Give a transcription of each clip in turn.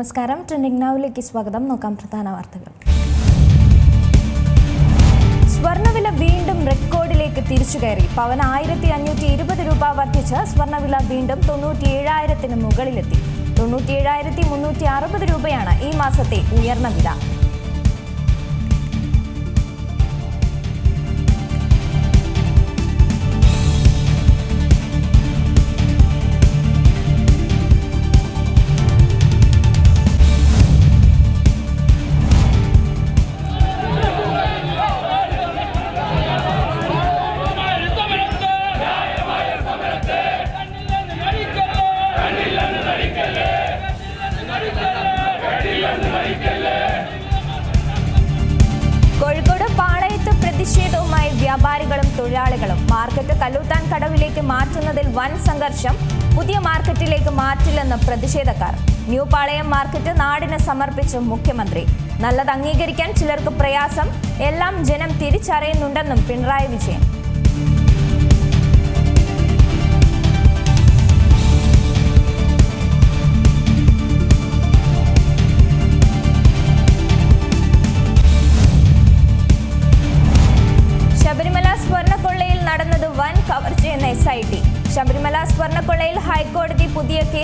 നമസ്കാരം. ട്രെൻഡിംഗ് നൗലേക്ക് സ്വാഗതം. നോക്കാം പ്രധാന വാർത്തകൾ. സ്വർണവില വീണ്ടും റെക്കോർഡിലേക്ക് തിരിച്ചു കയറി. പവൻ ആയിരത്തി അഞ്ഞൂറ്റി ഇരുപത് രൂപ വർദ്ധിച്ച് സ്വർണവില വീണ്ടും തൊണ്ണൂറ്റി ഏഴായിരത്തിന് മുകളിലെത്തി. തൊണ്ണൂറ്റി ഏഴായിരത്തി മുന്നൂറ്റി അറുപത് രൂപയാണ് ഈ മാസത്തെ ഉയർന്ന വില. വ്യാപാരികളും തൊഴിലാളികളും മാർക്കറ്റ് കല്ലൂത്താൻ കടവിലേക്ക് മാറ്റുന്നതിൽ വൻ സംഘർഷം പുതിയ മാർക്കറ്റിലേക്ക് മാറ്റില്ലെന്ന് പ്രതിഷേധക്കാർ. ന്യൂ പാളയം മാർക്കറ്റ് നാടിന് സമർപ്പിച്ച് മുഖ്യമന്ത്രി. നല്ലത് അംഗീകരിക്കാൻ ചിലർക്ക് പ്രയാസം എല്ലാം ജനം തിരിച്ചറിയുന്നുണ്ടെന്നും പിണറായി വിജയൻ.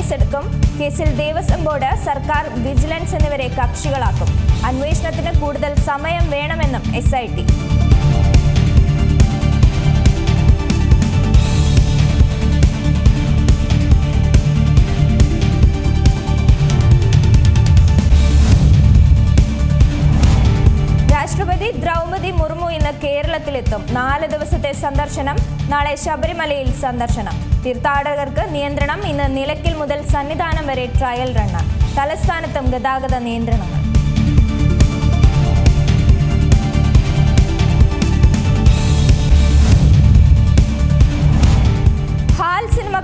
കേസെടുക്കും. കേസിൽ ദേവസ്വം ബോർഡ് സർക്കാർ വിജിലൻസ് എന്നിവരെ കക്ഷികളാക്കും. അന്വേഷണത്തിന് കൂടുതൽ സമയം വേണമെന്നും എസ് കേരളത്തിലെത്തും. നാല് ദിവസത്തെ സന്ദർശനം നാളെ ശബരിമലയിൽ സന്ദർശനം. തീർത്ഥാടകർക്ക് നിയന്ത്രണം ഇന്ന് നിലയ്ക്കൽ മുതൽ സന്നിധാനം വരെ ട്രയൽ റണ്ണ്. തലസ്ഥാനത്തും ഗതാഗത നിയന്ത്രണങ്ങൾ. സിനിമ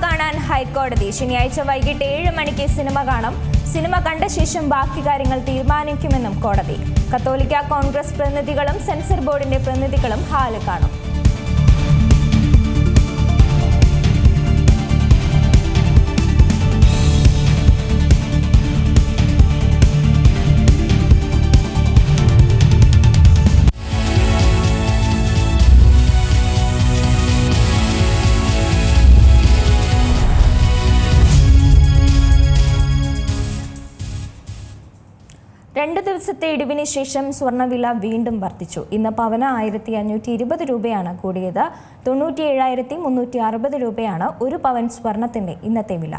ഹൈക്കോടതി. ശനിയാഴ്ച വൈകിട്ട് ഏഴ് മണിക്ക് സിനിമ കാണും. സിനിമ കണ്ട ശേഷം ബാക്കി കാര്യങ്ങൾ തീരുമാനിക്കുമെന്നും കോടതി. കത്തോലിക്ക കോൺഗ്രസ് പ്രതിനിധികളും സെൻസർ ബോർഡിന്റെ പ്രതിനിധികളും ഹാൽ കാണും. ദിവസത്തെ ഇടിവിന് ശേഷം സ്വർണവില വീണ്ടും വർദ്ധിച്ചു. ഇന്ന് പവന ആയിരത്തി അഞ്ഞൂറ്റി ഇരുപത് രൂപയാണ് കൂടിയത്. തൊണ്ണൂറ്റി ഏഴായിരത്തി മുന്നൂറ്റി അറുപത് രൂപയാണ് ഒരു പവൻ സ്വർണത്തിന്റെ ഇന്നത്തെ വില.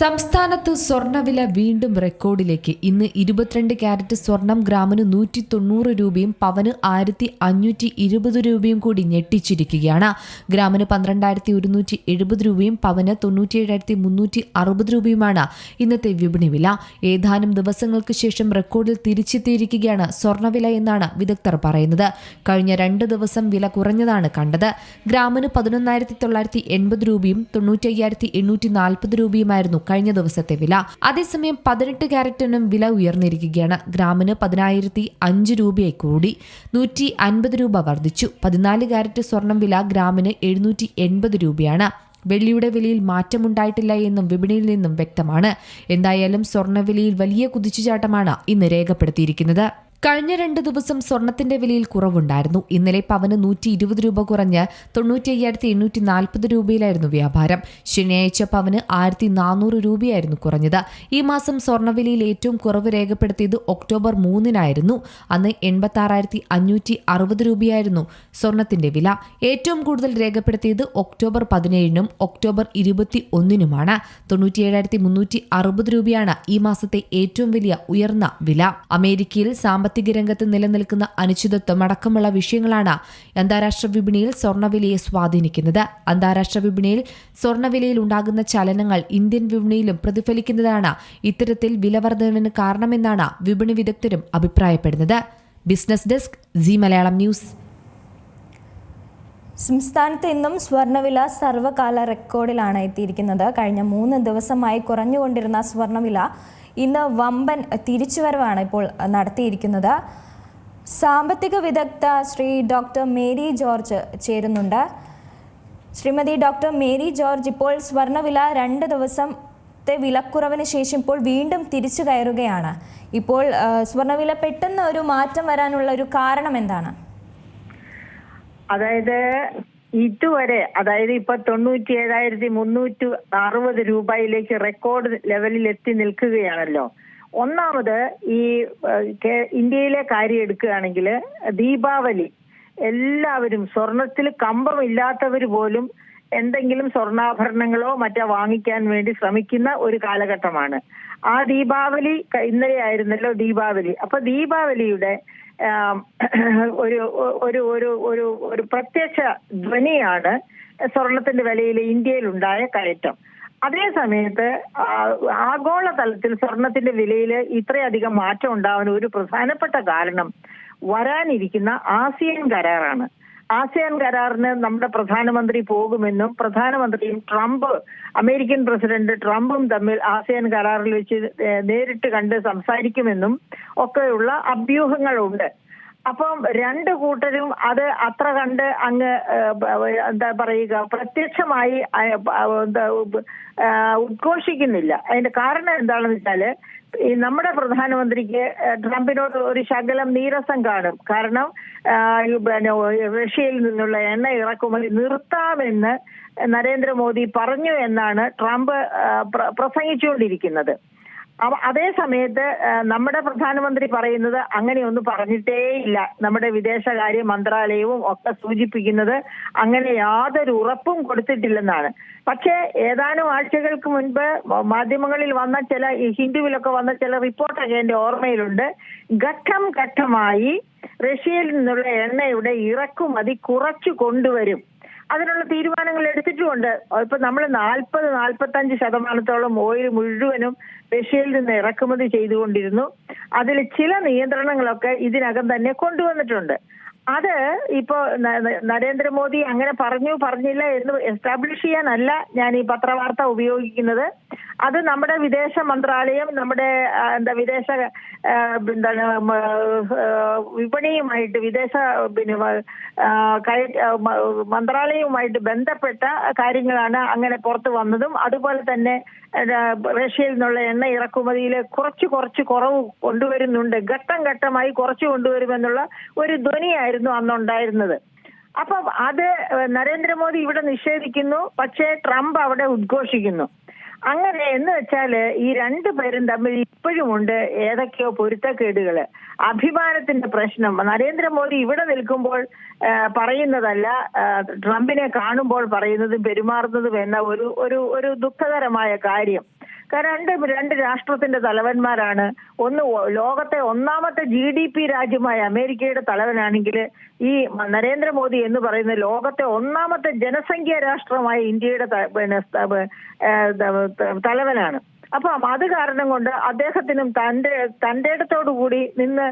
സംസ്ഥാനത്ത് സ്വർണവില വീണ്ടും റെക്കോർഡിലേക്ക്. ഇന്ന് ഇരുപത്തിരണ്ട് ക്യാരറ്റ് സ്വർണം ഗ്രാമിന് നൂറ്റി തൊണ്ണൂറ് രൂപയും പവന് ആയിരത്തി അഞ്ഞൂറ്റി ഇരുപത് രൂപയും കൂടി ഞെട്ടിച്ചിരിക്കുകയാണ്. ഗ്രാമിന് പന്ത്രണ്ടായിരത്തി ഒരുന്നൂറ്റി എഴുപത് രൂപയും പവന് തൊണ്ണൂറ്റിയേഴായിരത്തി മുന്നൂറ്റി അറുപത് രൂപയുമാണ് ഇന്നത്തെ വിപണി വില. ഏതാനും ദിവസങ്ങൾക്ക് ശേഷം റെക്കോർഡിൽ തിരിച്ചെത്തിയിരിക്കുകയാണ് സ്വർണവില എന്നാണ് വിദഗ്ധർ പറയുന്നത്. കഴിഞ്ഞ രണ്ട് ദിവസം വില കുറഞ്ഞതാണ് കണ്ടത്. ഗ്രാമിന് പതിനൊന്നായിരത്തി തൊള്ളായിരത്തി എൺപത് രൂപയും തൊണ്ണൂറ്റി അയ്യായിരത്തി എണ്ണൂറ്റി നാൽപ്പത് രൂപയുമായിരുന്നു കഴിഞ്ഞ ദിവസത്തെ വില. അതേസമയം പതിനെട്ട് ക്യാരറ്റിനും വില ഉയർന്നിരിക്കുകയാണ്. ഗ്രാമിന് പതിനായിരത്തി അഞ്ച് രൂപയായി കൂടി. നൂറ്റി അൻപത് രൂപ വർദ്ധിച്ചു. പതിനാല് ക്യാരറ്റ് സ്വർണം വില ഗ്രാമിന് എഴുന്നൂറ്റി എൺപത് രൂപയാണ്. വെള്ളിയുടെ വിലയിൽ മാറ്റമുണ്ടായിട്ടില്ല എന്നും വിപണിയിൽ നിന്നും വ്യക്തമാണ്. എന്തായാലും സ്വർണവിലയിൽ വലിയ കുതിച്ചുചാട്ടമാണ് ഇന്ന് രേഖപ്പെടുത്തിയിരിക്കുന്നത്. കഴിഞ്ഞ രണ്ട് ദിവസം സ്വർണത്തിന്റെ വിലയിൽ കുറവുണ്ടായിരുന്നു. ഇന്നലെ പവന് നൂറ്റി ഇരുപത് രൂപ കുറഞ്ഞ് തൊണ്ണൂറ്റി അയ്യായിരത്തി എണ്ണൂറ്റി നാൽപ്പത് രൂപയിലായിരുന്നു വ്യാപാരം. ശനിയാഴ്ച പവന് ആയിരത്തി നാനൂറ് രൂപയായിരുന്നു കുറഞ്ഞത്. ഈ മാസം സ്വർണവിലയിൽ ഏറ്റവും കുറവ് രേഖപ്പെടുത്തിയത് ഒക്ടോബർ മൂന്നിനായിരുന്നു. അന്ന് എൺപത്തി ആറായിരത്തി അഞ്ഞൂറ്റി അറുപത് രൂപയായിരുന്നു സ്വർണത്തിന്റെ വില. ഏറ്റവും കൂടുതൽ രേഖപ്പെടുത്തിയത് ഒക്ടോബർ പതിനേഴിനും ഒക്ടോബർ ഇരുപത്തി ഒന്നിനുമാണ് തൊണ്ണൂറ്റിയേഴായിരത്തി മുന്നൂറ്റി അറുപത് രൂപയാണ് ഈ മാസത്തെ ഏറ്റവും വലിയ ഉയർന്ന വില. അമേരിക്കയിൽ സാമ്പത്തിക രംഗത്ത് നിലനിൽക്കുന്ന അനിശ്ചിതത്വം അടക്കമുള്ള വിഷയങ്ങളാണ് അന്താരാഷ്ട്ര വിപണിയിൽ സ്വർണവിലയെ സ്വാധീനിക്കുന്നത്. അന്താരാഷ്ട്ര വിപണിയിൽ സ്വർണവിലയിൽ ഉണ്ടാകുന്ന ചലനങ്ങൾ ഇന്ത്യൻ വിപണിയിലും പ്രതിഫലിക്കുന്നതാണ് ഇത്തരത്തിൽ വിലവർദ്ധനവിന് കാരണമെന്നാണ് വിപണി വിദഗ്ധരും അഭിപ്രായപ്പെടുന്നത്. Business desk Zee Malayalam news. സംസ്ഥാനത്ത് ഇന്നും സ്വർണവില സർവകാല റെക്കോർഡിലാണ് എത്തിയിരിക്കുന്നത്. കഴിഞ്ഞ മൂന്ന് ദിവസമായി കുറഞ്ഞുകൊണ്ടിരുന്ന സ്വർണവില ഇന്ന് വമ്പൻ തിരിച്ചുവരവാണ് ഇപ്പോൾ നടത്തിയിരിക്കുന്നത്. സാമ്പത്തിക വിദഗ്ധ ശ്രീ ഡോക്ടർ മേരി ജോർജ് ചേരുന്നുണ്ട്. ശ്രീമതി ഡോക്ടർ മേരി ജോർജ് ഇപ്പോൾ സ്വർണവില രണ്ട് ദിവസം ത്തെ വിലക്കുറവിന് ശേഷം ഇപ്പോൾ വീണ്ടും തിരിച്ചു കയറുകയാണ്. ഇപ്പോൾ സ്വർണവില പെട്ടെന്ന് ഒരു മാറ്റം വരാനുള്ള ഒരു കാരണം എന്താണ്? അതായത് ഇതുവരെ അതായത് ഇപ്പൊ തൊണ്ണൂറ്റി ഏഴായിരത്തി മുന്നൂറ്റി അറുപത് രൂപയിലേക്ക് റെക്കോർഡ് ലെവലിൽ എത്തി നിൽക്കുകയാണല്ലോ. ഒന്നാമത് ഈ ഇന്ത്യയിലെ കാര്യം എടുക്കുകയാണെങ്കിൽ ദീപാവലി എല്ലാവരും സ്വർണത്തിൽ കമ്പമില്ലാത്തവർ പോലും എന്തെങ്കിലും സ്വർണാഭരണങ്ങളോ മറ്റോ വാങ്ങിക്കാൻ വേണ്ടി ശ്രമിക്കുന്ന ഒരു കാലഘട്ടമാണ്. ആ ദീപാവലി ഇന്നലെ ആയിരുന്നല്ലോ ദീപാവലി. അപ്പൊ ദീപാവലിയുടെ ഒരു ഒരു ഒരു ഒരു ഒരു പ്രത്യക്ഷ ധ്വനിയാണ് സ്വർണത്തിന്റെ വിലയിൽ ഇന്ത്യയിൽ ഉണ്ടായ കയറ്റം. അതേ സമയത്ത് ആഗോള തലത്തിൽ സ്വർണത്തിന്റെ വിലയിൽ ഇത്രയധികം മാറ്റം ഉണ്ടാവാൻ ഒരു പ്രധാനപ്പെട്ട കാരണം വരാനിരിക്കുന്ന ആസിയൻ കരാറാണ്. ആസിയാൻ കരാറിന് നമ്മുടെ പ്രധാനമന്ത്രി പോകുമെന്നും പ്രധാനമന്ത്രിയും ട്രംപ് അമേരിക്കൻ പ്രസിഡന്റ് ട്രംപും തമ്മിൽ ആസിയാൻ കരാറിൽ വെച്ച് നേരിട്ട് കണ്ട് സംസാരിക്കുമെന്നും ഒക്കെയുള്ള അഭ്യൂഹങ്ങളുണ്ട്. അപ്പം രണ്ട് കൂട്ടരും അത് അത്ര കണ്ട് അങ്ങ് എന്താ പറയുക പ്രത്യക്ഷമായി ഉദ്ഘോഷിക്കുന്നില്ല. അതിന്റെ കാരണം എന്താണെന്ന് വെച്ചാൽ ഈ നമ്മുടെ പ്രധാനമന്ത്രിക്ക് ട്രംപിനോട് ഒരു ശകലം നീരസം കാണും. കാരണം റഷ്യയിൽ നിന്നുള്ള എണ്ണ ഇറക്കുമതി നിർത്താമെന്ന് നരേന്ദ്രമോദി പറഞ്ഞു എന്നാണ് ട്രംപ് പ്രസംഗിച്ചുകൊണ്ടിരിക്കുന്നത്. അതേ സമയത്ത് നമ്മുടെ പ്രധാനമന്ത്രി പറയുന്നത് അങ്ങനെയൊന്നും പറഞ്ഞിട്ടേയില്ല. നമ്മുടെ വിദേശകാര്യ മന്ത്രാലയവും ഒക്കെ സൂചിപ്പിക്കുന്നത് അങ്ങനെ യാതൊരു ഉറപ്പും കൊടുത്തിട്ടില്ലെന്നാണ്. പക്ഷേ ഏതാനും ആഴ്ചകൾക്ക് മുൻപ് മാധ്യമങ്ങളിൽ വന്ന ചില ഹിന്ദുവിലൊക്കെ വന്ന ചില റിപ്പോർട്ടൊക്കെ എന്റെ ഓർമ്മയിലുണ്ട്. ഘട്ടം ഘട്ടമായി റഷ്യയിൽ നിന്നുള്ള എണ്ണയുടെ ഇറക്കുമതി കുറച്ചു കൊണ്ടുവരും. അതിനുള്ള തീരുമാനങ്ങൾ എടുത്തിട്ടുമുണ്ട്. ഇപ്പൊ നമ്മൾ നാൽപ്പത് നാൽപ്പത്തഞ്ച് ശതമാനത്തോളം ഓയിൽ മുഴുവനും റഷ്യയിൽ നിന്ന് ഇറക്കുമതി ചെയ്തുകൊണ്ടിരുന്നു. അതിൽ ചില നിയന്ത്രണങ്ങളൊക്കെ ഇതിനകം തന്നെ കൊണ്ടുവന്നിട്ടുണ്ട്. അത് ഇപ്പോ നരേന്ദ്രമോദി അങ്ങനെ പറഞ്ഞു പറഞ്ഞില്ല എന്ന് എസ്റ്റാബ്ലിഷ് ചെയ്യാനല്ല ഞാൻ ഈ പത്രവാർത്ത ഉപയോഗിക്കുന്നത്. അത് നമ്മുടെ വിദേശ മന്ത്രാലയം നമ്മുടെ എന്താ വിദേശ എന്താണ് വിപണിയുമായിട്ട് വിദേശ പിന്നെ മന്ത്രാലയവുമായിട്ട് ബന്ധപ്പെട്ട കാര്യങ്ങളാണ് അങ്ങനെ പുറത്തു വന്നതും. അതുപോലെ തന്നെ റഷ്യയിൽ നിന്നുള്ള എണ്ണ ഇറക്കുമതിയിൽ കുറച്ച് കുറച്ച് കുറവ് കൊണ്ടുവരുന്നുണ്ട്. ഘട്ടം ഘട്ടമായി കുറച്ച് കൊണ്ടുവരുമെന്നുള്ള ഒരു ധ്വനിയായിരുന്നു അന്നുണ്ടായിരുന്നത്. അപ്പൊ അത് നരേന്ദ്രമോദി ഇവിടെ നിഷേധിക്കുന്നു പക്ഷേ ട്രംപ് അവിടെ ഉദ്ഘോഷിക്കുന്നു. അങ്ങനെ എന്ന് വെച്ചാൽ ഈ രണ്ടു പേരും തമ്മിൽ ഇപ്പോഴും ഇപ്പോഴുമുണ്ട് ഏതൊക്കെയോ പൊരുത്തക്കേടുകൾ. അഭിമാനത്തിന്റെ പ്രശ്നം. നരേന്ദ്രമോദി ഇവിടെ നിൽക്കുമ്പോൾ പറയുന്നതല്ല ട്രംപിനെ കാണുമ്പോൾ പറയുന്നതും പെരുമാറുന്നതും എന്ന ഒരു ഒരു ഒരു ദുഃഖകരമായ കാര്യം. രണ്ട് രണ്ട് രാഷ്ട്രത്തിന്റെ തലവന്മാരാണ്. ഒന്ന് ലോകത്തെ ഒന്നാമത്തെ ജി ഡി പി രാജ്യമായ അമേരിക്കയുടെ തലവനാണെങ്കിൽ ഈ നരേന്ദ്രമോദി എന്ന് പറയുന്ന ലോകത്തെ ഒന്നാമത്തെ ജനസംഖ്യ രാഷ്ട്രമായ ഇന്ത്യയുടെ തലവനാണ്. അപ്പം അത് കാരണം കൊണ്ട് അദ്ദേഹത്തിനും തന്റെ തന്റെ കൂടി നിന്ന്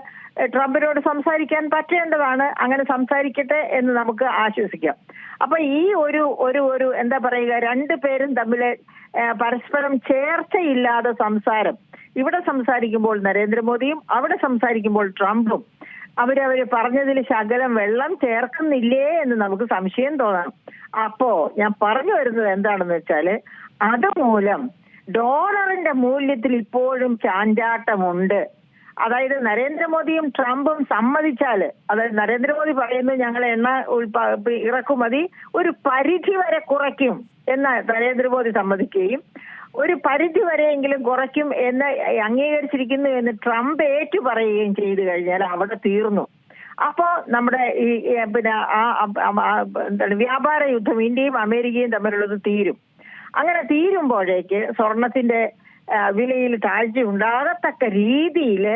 ട്രംപിനോട് സംസാരിക്കാൻ പറ്റേണ്ടതാണ്. അങ്ങനെ സംസാരിക്കട്ടെ എന്ന് നമുക്ക് ആശ്വസിക്കാം. അപ്പൊ ഈ ഒരു ഒരു ഒരു എന്താ പറയുക രണ്ടു പേരും തമ്മിൽ പരസ്പരം ചേർച്ചയില്ലാതെ സംസാരം. ഇവിടെ സംസാരിക്കുമ്പോൾ നരേന്ദ്രമോദിയും അവിടെ സംസാരിക്കുമ്പോൾ ട്രംപും. അവരവർ പറഞ്ഞതിൽ ശകലം വെള്ളം ചേർക്കുന്നില്ലേ എന്ന് നമുക്ക് സംശയം തോന്നാം. അപ്പോ ഞാൻ പറഞ്ഞു വരുന്നത് എന്താണെന്ന് വെച്ചാൽ അതുമൂലം ഡോളറിന്റെ മൂല്യത്തിൽ ഇപ്പോഴും ചാഞ്ചാട്ടമുണ്ട്. അതായത് നരേന്ദ്രമോദിയും ട്രംപും സമ്മതിച്ചാൽ അതായത് നരേന്ദ്രമോദി പറയുന്നത് ഞങ്ങൾ എണ്ണ ഇറക്കുമതി ഒരു പരിധി വരെ കുറയ്ക്കും എന്ന് നരേന്ദ്രമോദി സമ്മതിക്കുകയും ഒരു പരിധി വരെയെങ്കിലും കുറയ്ക്കും എന്ന് അംഗീകരിച്ചിരിക്കുന്നു എന്ന് ട്രംപ് ഏറ്റു പറയുകയും ചെയ്തു കഴിഞ്ഞാൽ അവിടെ തീർന്നു. അപ്പോ നമ്മുടെ ഈ പിന്നെ ആ- എന്താണ് വ്യാപാര യുദ്ധം ഇന്ത്യയും അമേരിക്കയും തമ്മിലുള്ളത് തീരും. അങ്ങനെ തീരുമ്പോഴേക്ക് സ്വർണത്തിന്റെ വിലയിൽ താഴ്ച ഉണ്ടാകത്തക്ക രീതിയിൽ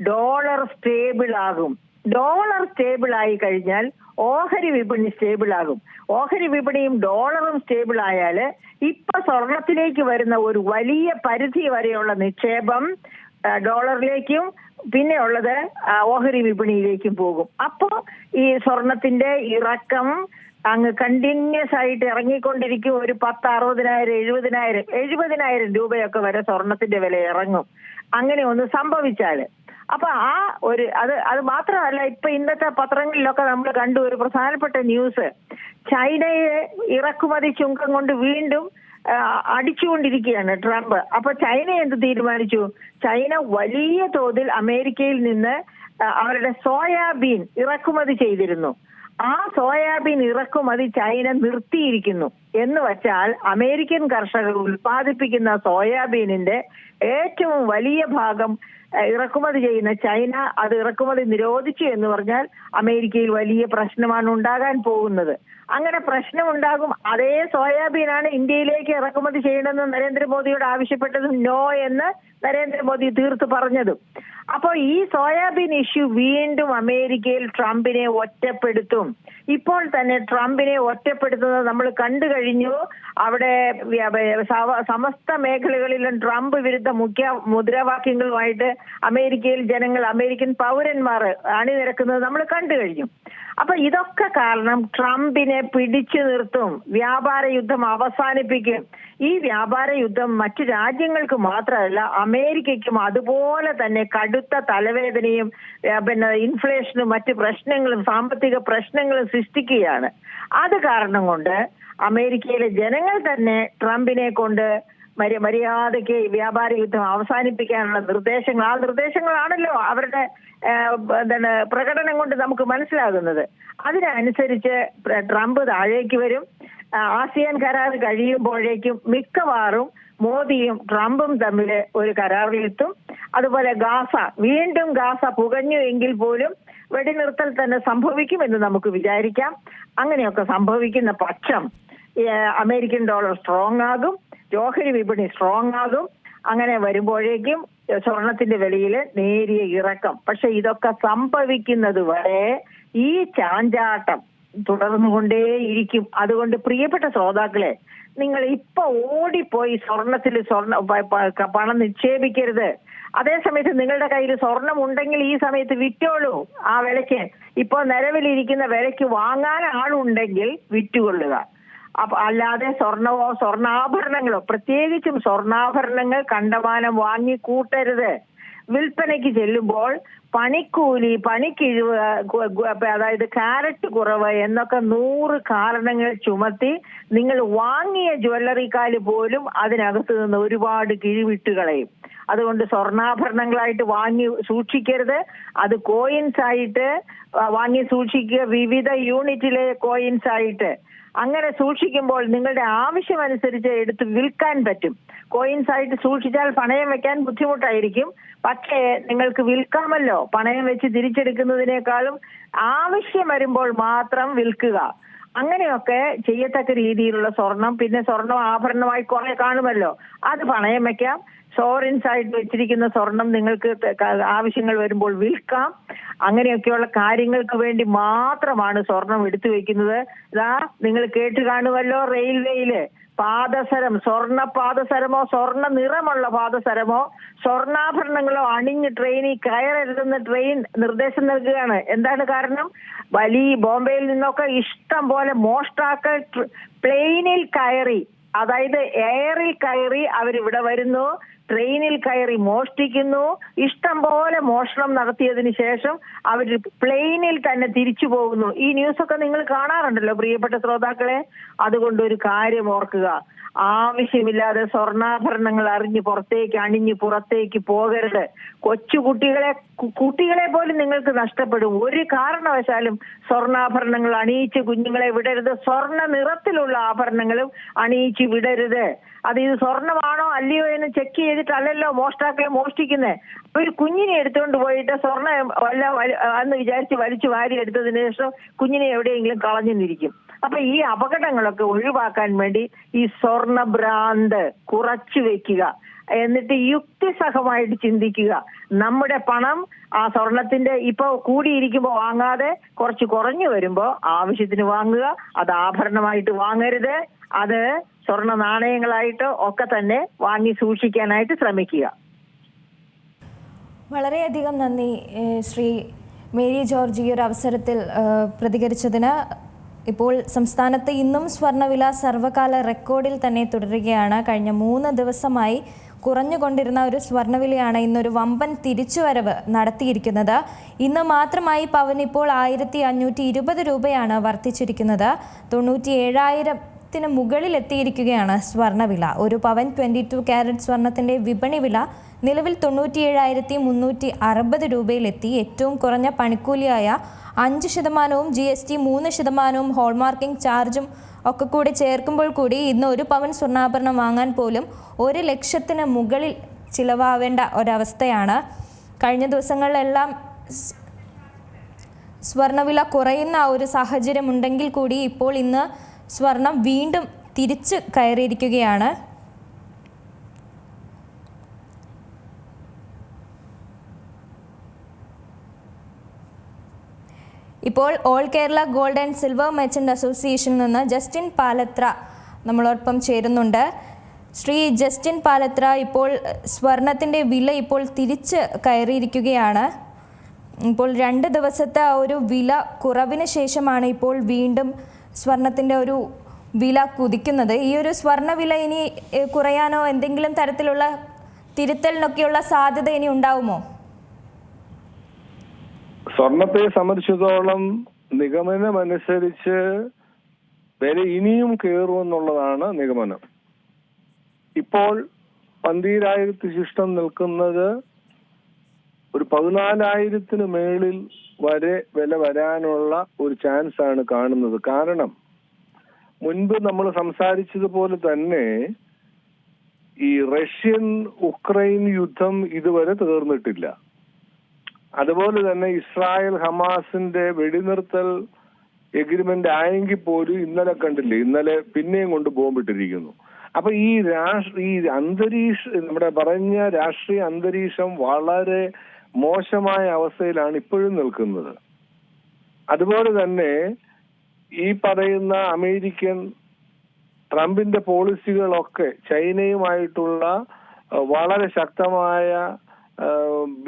ഡോളർ സ്റ്റേബിൾ ആകും ഡോളർ സ്റ്റേബിൾ ആയി കഴിഞ്ഞാൽ ഓഹരി വിപണി സ്റ്റേബിൾ ആകും ഓഹരി വിപണിയും ഡോളറും സ്റ്റേബിൾ ആയാൽ ഇപ്പൊ സ്വർണത്തിലേക്ക് വരുന്ന ഒരു വലിയ പരിധി വരെയുള്ള നിക്ഷേപം ഡോളറിലേക്കും പിന്നെ ഉള്ളത് ഓഹരി വിപണിയിലേക്കും പോകും. അപ്പോ ഈ സ്വർണത്തിന്റെ ഇറക്കം അങ്ങ് കണ്ടിന്യൂസ് ആയിട്ട് ഇറങ്ങിക്കൊണ്ടിരിക്കും. ഒരു പത്ത് അറുപതിനായിരം എഴുപതിനായിരം എഴുപതിനായിരം രൂപയൊക്കെ വരെ സ്വർണത്തിന്റെ വില ഇറങ്ങും. അങ്ങനെ ഒന്ന് സംഭവിച്ചാൽ അപ്പൊ ആ ഒരു അത് അത് മാത്രമല്ല ഇപ്പൊ ഇന്നത്തെ പത്രങ്ങളിലൊക്കെ നമ്മൾ കണ്ടു ഒരു പ്രധാനപ്പെട്ട ന്യൂസ് ചൈനയെ ഇറക്കുമതി ചുങ്കം കൊണ്ട് വീണ്ടും അടിച്ചുകൊണ്ടിരിക്കുകയാണ് ട്രംപ്. അപ്പൊ ചൈന എന്ത് തീരുമാനിച്ചു? ചൈന വലിയ തോതിൽ അമേരിക്കയിൽ നിന്ന് അവരുടെ സോയാബീൻ ഇറക്കുമതി ചെയ്തിരുന്നു. ആ സോയാബീൻ ഇറക്കുമതി ചൈന നിർത്തിയിരിക്കുന്നു. എന്ന് വച്ചാൽ അമേരിക്കൻ കർഷകർ ഉൽപ്പാദിപ്പിക്കുന്ന സോയാബീനിന്റെ ഏറ്റവും വലിയ ഭാഗം ഇറക്കുമതി ചെയ്യുന്ന ചൈന അത് ഇറക്കുമതി നിരോധിച്ചു എന്ന് പറഞ്ഞാൽ അമേരിക്കയിൽ വലിയ പ്രശ്നമാണ് ഉണ്ടാകാൻ പോകുന്നത്. അങ്ങനെ പ്രശ്നമുണ്ടാകും. അതേ സോയാബീനാണ് ഇന്ത്യയിലേക്ക് ഇറക്കുമതി ചെയ്യണമെന്ന് നരേന്ദ്രമോദിയോട് ആവശ്യപ്പെട്ടതും നോ എന്ന് നരേന്ദ്രമോദി തീർത്ത് പറഞ്ഞതും. അപ്പോൾ ഈ സോയാബീൻ ഇഷ്യൂ വീണ്ടും അമേരിക്കയിൽ ട്രംപിനെ ഒറ്റപ്പെടുത്തും. ഇപ്പോൾ തന്നെ ട്രംപിനെ ഒറ്റപ്പെടുത്തുന്നത് നമ്മൾ കണ്ടു കഴിഞ്ഞു. അവിടെ സമസ്ത മേഖലകളിലും ട്രംപ് വിരുദ്ധ മുഖ്യ മുദ്രാവാക്യങ്ങളുമായിട്ട് അമേരിക്കയിൽ ജനങ്ങൾ അമേരിക്കൻ പൗരന്മാർ അണിനിരക്കുന്നത് നമ്മൾ കണ്ടു കഴിഞ്ഞു. അപ്പൊ ഇതൊക്കെ കാരണം ട്രംപിനെ പിടിച്ചു നിർത്തും വ്യാപാര യുദ്ധം അവസാനിപ്പിക്കും. ഈ വ്യാപാര യുദ്ധം മറ്റു രാജ്യങ്ങൾക്ക് മാത്രമല്ല അമേരിക്കയ്ക്കും അതുപോലെ തന്നെ കടുത്ത തലവേദനയും പിന്നെ ഇൻഫ്ലേഷനും മറ്റു പ്രശ്നങ്ങളും സാമ്പത്തിക പ്രശ്നങ്ങളും സൃഷ്ടിക്കുകയാണ്. അത് കാരണം കൊണ്ട് അമേരിക്കയിലെ ജനങ്ങൾ തന്നെ ട്രംപിനെ കൊണ്ട് മര്യ മര്യാദയ്ക്ക് വ്യാപാര യുദ്ധം അവസാനിപ്പിക്കാനുള്ള നിർദ്ദേശങ്ങൾ ആ നിർദ്ദേശങ്ങളാണല്ലോ അവരുടെ എന്താണ് പ്രകടനം കൊണ്ട് നമുക്ക് മനസ്സിലാകുന്നത്. അതിനനുസരിച്ച് ട്രംപ് താഴേക്ക് വരും. ആസിയാൻ കരാർ കഴിയുമ്പോഴേക്കും മിക്കവാറും മോദിയും ട്രംപും തമ്മിൽ ഒരു കരാറിലെത്തും. അതുപോലെ ഗാസ വീണ്ടും ഗാസ പുകഞ്ഞു എങ്കിൽ പോലും വെടിനിർത്തൽ തന്നെ സംഭവിക്കും എന്ന് നമുക്ക് വിചാരിക്കാം. അങ്ങനെയൊക്കെ സംഭവിക്കുന്ന പക്ഷം അമേരിക്കൻ ഡോളർ സ്ട്രോങ് ആകും. ജോഹരി വിപണി സ്ട്രോങ് ആകും. അങ്ങനെ വരുമ്പോഴേക്കും സ്വർണത്തിന്റെ വെളിയിൽ നേരിയ ഇറക്കം. പക്ഷെ ഇതൊക്കെ സംഭവിക്കുന്നത് വരെ ഈ ചാഞ്ചാട്ടം തുടർന്നുകൊണ്ടേയിരിക്കും. അതുകൊണ്ട് പ്രിയപ്പെട്ട ശ്രോതാക്കളെ നിങ്ങൾ ഇപ്പൊ ഓടിപ്പോയി സ്വർണത്തിൽ സ്വർണ പണം നിക്ഷേപിക്കരുത്. അതേസമയത്ത് നിങ്ങളുടെ കയ്യിൽ സ്വർണം ഉണ്ടെങ്കിൽ ഈ സമയത്ത് വിറ്റോളൂ ആ വിലയ്ക്ക്. ഇപ്പൊ നിലവിലിരിക്കുന്ന വിലയ്ക്ക് വാങ്ങാൻ ആളുണ്ടെങ്കിൽ വിറ്റുകൊള്ളുക. അപ്പൊ അല്ലാതെ സ്വർണമോ സ്വർണാഭരണങ്ങളോ പ്രത്യേകിച്ചും സ്വർണാഭരണങ്ങൾ കണ്ടമാനം വാങ്ങി കൂട്ടരുത്. വിൽപ്പനയ്ക്ക് ചെല്ലുമ്പോൾ പണിക്കൂലി പണിക്കിഴിവ് അതായത് കാരറ്റ് കുറവ് എന്നൊക്കെ നൂറ് കാരണങ്ങൾ ചുമത്തി നിങ്ങൾ വാങ്ങിയ ജ്വല്ലറിക്കാൽ പോലും അതിനകത്ത് നിന്ന് ഒരുപാട് കിഴിവിട്ട് കളയും. അതുകൊണ്ട് സ്വർണാഭരണങ്ങളായിട്ട് വാങ്ങി സൂക്ഷിക്കരുത്. അത് കോയിൻസ് ആയിട്ട് വാങ്ങി സൂക്ഷിക്കുക. വിവിധ യൂണിറ്റിലെ കോയിൻസ് ആയിട്ട്. അങ്ങനെ സൂക്ഷിക്കുമ്പോൾ നിങ്ങളുടെ ആവശ്യമനുസരിച്ച് എടുത്ത് വിൽക്കാൻ പറ്റും. കോയിൻസ് ആയിട്ട് സൂക്ഷിച്ചാൽ പണയം വെക്കാൻ ബുദ്ധിമുട്ടായിരിക്കും. പക്ഷേ നിങ്ങൾക്ക് വിൽക്കാമല്ലോ. പണയം വെച്ച് തിരിച്ചെടുക്കുന്നതിനേക്കാളും ആവശ്യം വരുമ്പോൾ മാത്രം വിൽക്കുക. അങ്ങനെയൊക്കെ ചെയ്യത്തക്ക രീതിയിലുള്ള സ്വർണം പിന്നെ സ്വർണം ആഭരണമായി കുറെ കാണുമല്ലോ. അത് പണയം വെക്കാം. സോറിൻസ് ആയിട്ട് വെച്ചിരിക്കുന്ന സ്വർണം നിങ്ങൾക്ക് ആവശ്യങ്ങൾ വരുമ്പോൾ വിൽക്കാം. അങ്ങനെയൊക്കെയുള്ള കാര്യങ്ങൾക്ക് വേണ്ടി മാത്രമാണ് സ്വർണം എടുത്തു വെക്കുന്നത്. ഇതാ നിങ്ങൾ കേട്ട് കാണുമല്ലോ റെയിൽവേയിൽ. പാദസരം സ്വർണ പാദസരമോ സ്വർണ നിറമുള്ള പാദസരമോ സ്വർണാഭരണങ്ങളോ അണിഞ്ഞ് ട്രെയിനിൽ കയറരുതെന്ന് ട്രെയിൻ നിർദ്ദേശം നൽകുകയാണ്. എന്താണ് കാരണം? വലിയ ബോംബെയിൽ നിന്നൊക്കെ ഇഷ്ടം പോലെ മോഷ്ടാക്കൾ പ്ലെയിനിൽ കയറി അതായത് എയറിൽ കയറി അവരിവിടെ വരുന്നു. ട്രെയിനിൽ കയറി മോഷ്ടിക്കുന്നു. ഇഷ്ടം പോലെ മോഷണം നടത്തിയതിനു ശേഷം അവർ പ്ലെയിനിൽ തന്നെ തിരിച്ചു പോകുന്നു. ഈ ന്യൂസൊക്കെ നിങ്ങൾ കാണാറുണ്ടല്ലോ പ്രിയപ്പെട്ട ശ്രോതാക്കളെ? അതുകൊണ്ട് ഒരു കാര്യം ഓർക്കുക. ആവശ്യമില്ലാതെ സ്വർണാഭരണങ്ങൾ അറിഞ്ഞ് പുറത്തേക്ക് അണിഞ്ഞ് പുറത്തേക്ക് പോകരുത്. കൊച്ചു കുട്ടികളെ പോലും നിങ്ങൾക്ക് നഷ്ടപ്പെടും. ഒരു കാരണവശാലും സ്വർണാഭരണങ്ങൾ അണിയിച്ച് കുഞ്ഞുങ്ങളെ വിടരുത്. സ്വർണ നിറത്തിലുള്ള ആഭരണങ്ങളും അണിയിച്ച് വിടരുത്. അത് ഇത് സ്വർണമാണോ അല്ലയോ എന്ന് ചെക്ക് ചെയ്തിട്ടല്ലല്ലോ മോഷ്ടാക്കളെ മോഷ്ടിക്കുന്നത് അപ്പൊ ഒരു കുഞ്ഞിനെ എടുത്തുകൊണ്ട് പോയിട്ട് സ്വർണ വല്ല എന്ന് വിചാരിച്ച് വലിച്ചു വാരി എടുത്തതിന് ശേഷം കുഞ്ഞിനെ എവിടെയെങ്കിലും കളഞ്ഞു നിരിക്കും. അപ്പൊ ഈ അപകടങ്ങളൊക്കെ ഒഴിവാക്കാൻ വേണ്ടി ഈ സ്വർണ ഭ്രാന്ത് കുറച്ചു വെക്കുക. എന്നിട്ട് യുക്തിസഹമായിട്ട് ചിന്തിക്കുക. നമ്മുടെ പണം ആ സ്വർണത്തിന്റെ ഇപ്പൊ കൂടിയിരിക്കുമ്പോ വാങ്ങാതെ കുറച്ച് കുറഞ്ഞു വരുമ്പോൾ ആവശ്യത്തിന് വാങ്ങുക അത് ആഭരണമായിട്ട് വാങ്ങരുത് അത് സ്വർണ നാണയങ്ങളായിട്ട് ഒക്കെ തന്നെ വാങ്ങി സൂക്ഷിക്കാനായിട്ട് ശ്രമിക്കുക. വളരെയധികം നന്ദി ശ്രീ മേരി ജോർജ് ഈ ഒരു അവസരത്തിൽ പ്രതികരിച്ചതിന്. ഇപ്പോൾ സംസ്ഥാനത്ത് ഇന്നും സ്വർണവില സർവകാല റെക്കോർഡിൽ തന്നെ തുടരുകയാണ്. കഴിഞ്ഞ മൂന്ന് ദിവസമായി കുറഞ്ഞുകൊണ്ടിരുന്ന ഒരു സ്വർണവിലയാണ് ഇന്നൊരു വമ്പൻ തിരിച്ചുവരവ് നടത്തിയിരിക്കുന്നത്. ഇന്ന് മാത്രമായി പവൻ ഇപ്പോൾ ആയിരത്തി അഞ്ഞൂറ്റി ഇരുപത് രൂപയാണ് വർദ്ധിച്ചിരിക്കുന്നത്. തൊണ്ണൂറ്റി ഏഴായിരം ത്തിന് മുകളിൽ എത്തിയിരിക്കുകയാണ് സ്വർണവില ഒരു പവൻ ട്വന്റി ടു ക്യാരറ്റ് സ്വർണത്തിന്റെ വിപണി വില നിലവിൽ തൊണ്ണൂറ്റിയേഴായിരത്തി മുന്നൂറ്റി അറുപത് രൂപയിലെത്തി. ഏറ്റവും കുറഞ്ഞ പണിക്കൂലിയായ അഞ്ച് ശതമാനവും ജി എസ് ടി മൂന്ന് ശതമാനവും ഹോൾമാർക്കിംഗ് ചാർജും ഒക്കെ കൂടി ചേർക്കുമ്പോൾ കൂടി ഇന്ന് ഒരു പവൻ സ്വർണാഭരണം വാങ്ങാൻ പോലും ഒരു ലക്ഷത്തിന് മുകളിൽ ചിലവാവേണ്ട ഒരവസ്ഥയാണ്. കഴിഞ്ഞ ദിവസങ്ങളിലെല്ലാം സ്വർണവില കുറയുന്ന ഒരു സാഹചര്യം ഉണ്ടെങ്കിൽ കൂടി ഇപ്പോൾ ഇന്ന് സ്വർണം വീണ്ടും തിരിച്ച് കയറിയിരിക്കുകയാണ്. ഇപ്പോൾ all Kerala gold and silver merchant അസോസിയേഷനിൽ നിന്ന് ജസ്റ്റിൻ പാലത്ര നമ്മളോടൊപ്പം ചേരുന്നുണ്ട്. ശ്രീ ജസ്റ്റിൻ പാലത്ര ഇപ്പോൾ സ്വർണത്തിന്റെ വില ഇപ്പോൾ തിരിച്ച് കയറിയിരിക്കുകയാണ്. ഇപ്പോൾ രണ്ട് ദിവസത്തെ ആ ഒരു വില കുറവിന് ശേഷമാണ് ഇപ്പോൾ വീണ്ടും സ്വർണത്തിന്റെ ഒരു വില കുതിക്കുന്നത്. ഈ ഒരു സ്വർണവില ഇനി കുറയാനോ എന്തെങ്കിലും തരത്തിലുള്ള തിരുത്തലിനൊക്കെയുള്ള സാധ്യത ഇനി ഉണ്ടാവുമോ? സ്വർണത്തെ സംബന്ധിച്ചിടത്തോളം നിഗമനമനുസരിച്ച് വില ഇനിയും കയറുമെന്നുള്ളതാണ് നിഗമനം. ഇപ്പോൾ പന്തീരായിരത്തി ശിഷ്ടം നിൽക്കുന്നത് ഒരു പതിനാലായിരത്തിന് മേളിൽ വരെ വില വരാനുള്ള ഒരു ചാൻസ് ആണ് കാണുന്നത്. കാരണം മുൻപ് നമ്മൾ സംസാരിച്ചതുപോലെ തന്നെ ഈ റഷ്യൻ ഉക്രൈൻ യുദ്ധം ഇതുവരെ തീർന്നിട്ടില്ല. അതുപോലെ തന്നെ ഇസ്രായേൽ ഹമാസിന്റെ വെടിനിർത്തൽ എഗ്രിമെന്റ് ആയെങ്കിൽ പോലും ഇന്നലെ കണ്ടില്ലേ? ഇന്നലെ പിന്നെയും കൊണ്ട് ബോംബിട്ടിരിക്കുന്നു. അപ്പൊ ഈ രാഷ്ട്ര ഈ അന്തരീക്ഷ നമ്മുടെ പറഞ്ഞ രാഷ്ട്രീയ അന്തരീക്ഷം വളരെ മോശമായ അവസ്ഥയിലാണ് ഇപ്പോഴും നിൽക്കുന്നത്. അതുപോലെ തന്നെ ഈ പറയുന്ന അമേരിക്കൻ ട്രംപിന്റെ പോളിസികളൊക്കെ ചൈനയുമായിട്ടുള്ള വളരെ ശക്തമായ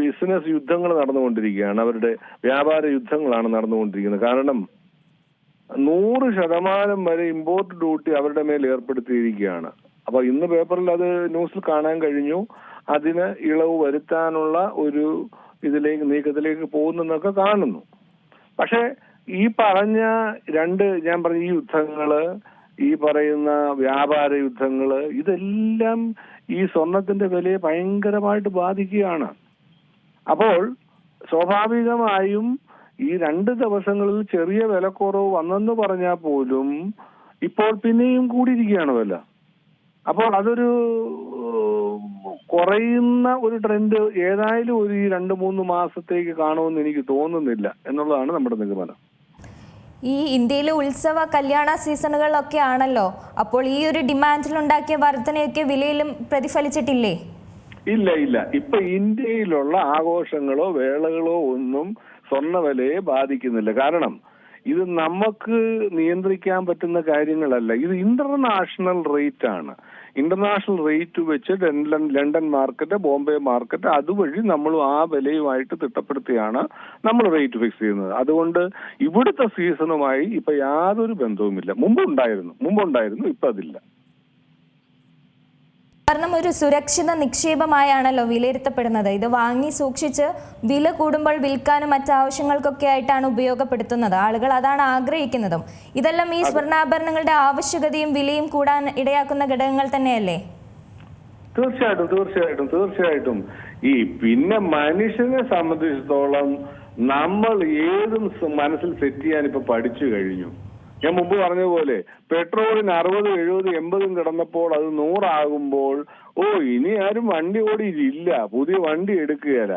ബിസിനസ് യുദ്ധങ്ങൾ നടന്നുകൊണ്ടിരിക്കുകയാണ്. അവരുടെ വ്യാപാര യുദ്ധങ്ങളാണ് നടന്നുകൊണ്ടിരിക്കുന്നത്. കാരണം നൂറ് ശതമാനം വരെ ഇമ്പോർട്ട് ഡ്യൂട്ടി അവരുടെ മേൽ ഏർപ്പെടുത്തിയിരിക്കുകയാണ്. അപ്പൊ ഇന്ന് പേപ്പറിൽ അത് ന്യൂസിൽ കാണാൻ കഴിഞ്ഞു. അതിന് ഇളവ് വരുത്താനുള്ള ഒരു ഇതിലേക്ക് നീക്കത്തിലേക്ക് പോകുന്നെന്നൊക്കെ കാണുന്നു. പക്ഷേ ഈ പറഞ്ഞ രണ്ട് ഞാൻ പറഞ്ഞ ഈ യുദ്ധങ്ങൾ ഈ പറയുന്ന വ്യാപാര യുദ്ധങ്ങൾ ഇതെല്ലാം ഈ സ്വർണത്തിന്റെ വിലയെ ഭയങ്കരമായിട്ട് ബാധിക്കുകയാണ്. അപ്പോൾ സ്വാഭാവികമായും ഈ രണ്ട് ദിവസങ്ങളിൽ ചെറിയ വിലക്കുറവ് വന്നെന്ന് പറഞ്ഞാൽ പോലും ഇപ്പോൾ പിന്നെയും കൂടിയിരിക്കുകയാണ് വില. അപ്പോൾ അതൊരു കുറയുന്ന ഒരു ട്രെൻഡ് ഏതായാലും ഒരു രണ്ട് മൂന്ന് മാസത്തേക്ക് കാണുമെന്ന് എനിക്ക് തോന്നുന്നില്ല എന്നുള്ളതാണ് നമ്മുടെ നിഗമനം. ഈ ഇന്ത്യയിലെ ഉത്സവ കല്യാണ സീസണുകളൊക്കെ ആണല്ലോ. അപ്പോൾ ഈ ഒരു ഡിമാൻഡിലുണ്ടാക്കിയ വർധനയൊക്കെ വിലയിലും പ്രതിഫലിച്ചിട്ടില്ലേ? ഇല്ല ഇല്ല. ഇപ്പൊ ഇന്ത്യയിലുള്ള ആഘോഷങ്ങളോ വേളകളോ ഒന്നും സ്വർണ വിലയെ ബാധിക്കുന്നില്ല. കാരണം ഇത് നമുക്ക് നിയന്ത്രിക്കാൻ പറ്റുന്ന കാര്യങ്ങളല്ല. ഇത് ഇന്റർനാഷണൽ റേറ്റ് ആണ്. ഇന്റർനാഷണൽ റേറ്റ് വെച്ച് London London market Bombay market അതുവഴി നമ്മൾ ആ വിലയുമായിട്ട് തിട്ടപ്പെടുത്തിയാണ് നമ്മൾ റേറ്റ് ഫിക്സ് ചെയ്യുന്നത്. അതുകൊണ്ട് ഇവിടുത്തെ സീസണുമായി ഇപ്പൊ യാതൊരു ബന്ധവുമില്ല. മുമ്പ് ഉണ്ടായിരുന്നു മുമ്പ് ഉണ്ടായിരുന്നു ഇപ്പൊ അതില്ല കാരണം ഒരു സുരക്ഷിത നിക്ഷേപമായാണല്ലോ വിലയിരുത്തപ്പെടുന്നത്. ഇത് വാങ്ങി സൂക്ഷിച്ച് വില കൂടുമ്പോൾ വിൽക്കാനും മറ്റു ആവശ്യങ്ങൾക്കൊക്കെ ആയിട്ടാണ് ഉപയോഗപ്പെടുത്തുന്നത്. ആളുകൾ അതാണ് ആഗ്രഹിക്കുന്നതും. ഇതെല്ലാം ഈ സ്വർണാഭരണങ്ങളുടെ ആവശ്യകതയും വിലയും കൂടാൻ ഇടയാക്കുന്ന ഘടകങ്ങൾ തന്നെയല്ലേ? തീർച്ചയായിട്ടും തീർച്ചയായിട്ടും തീർച്ചയായിട്ടും. ഈ പിന്നെ മനുഷ്യനെ സംബന്ധിച്ചിടത്തോളം നമ്മൾ ഏതും മനസ്സിൽ സെറ്റ് ചെയ്യാൻ ഇപ്പൊ പഠിച്ചു കഴിഞ്ഞു. ഞാൻ മുമ്പ് പറഞ്ഞതുപോലെ പോലെ പെട്രോളിന് അറുപത് എഴുപത് എൺപതും കിടന്നപ്പോൾ അത് നൂറാകുമ്പോൾ ഓ ഇനി ആരും വണ്ടി ഓടിയില്ല പുതിയ വണ്ടി എടുക്കുകയല്ല.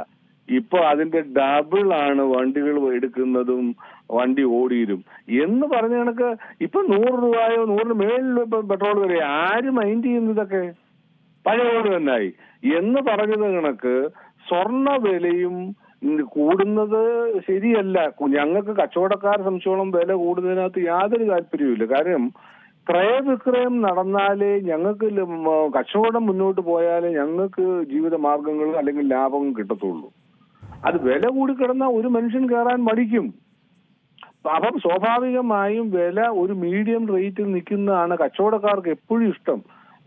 ഇപ്പൊ അതിന്റെ ഡബിൾ ആണ് വണ്ടികൾ എടുക്കുന്നതും വണ്ടി ഓടിയിരും എന്ന് പറഞ്ഞ കണക്ക് ഇപ്പൊ നൂറ് രൂപയോ നൂറിന് മേളിൽ ഇപ്പൊ പെട്രോൾ വില. ആര് മൈൻഡ് ചെയ്യുന്നതൊക്കെ പഴയ പോലെ തന്നായി എന്ന് പറഞ്ഞത് കണക്ക് സ്വർണ വിലയും കൂടുന്നത് ശരിയല്ല. ഞങ്ങൾക്ക് കച്ചവടക്കാരെ സംബന്ധിച്ചോളം വില കൂടുന്നതിനകത്ത് യാതൊരു താല്പര്യവുമില്ല. കാരണം ക്രയവിക്രയം നടന്നാലേ ഞങ്ങൾക്ക് കച്ചവടം മുന്നോട്ട് പോയാലേ ഞങ്ങൾക്ക് ജീവിത മാർഗങ്ങൾ അല്ലെങ്കിൽ ലാഭം കിട്ടത്തുള്ളൂ. അത് വില കൂടി കിടന്നാൽ ഒരു മനുഷ്യൻ കയറാൻ മടിക്കും. അപ്പം സ്വാഭാവികമായും വില ഒരു മീഡിയം റേറ്റിൽ നിൽക്കുന്നതാണ് കച്ചവടക്കാർക്ക് എപ്പോഴും ഇഷ്ടം.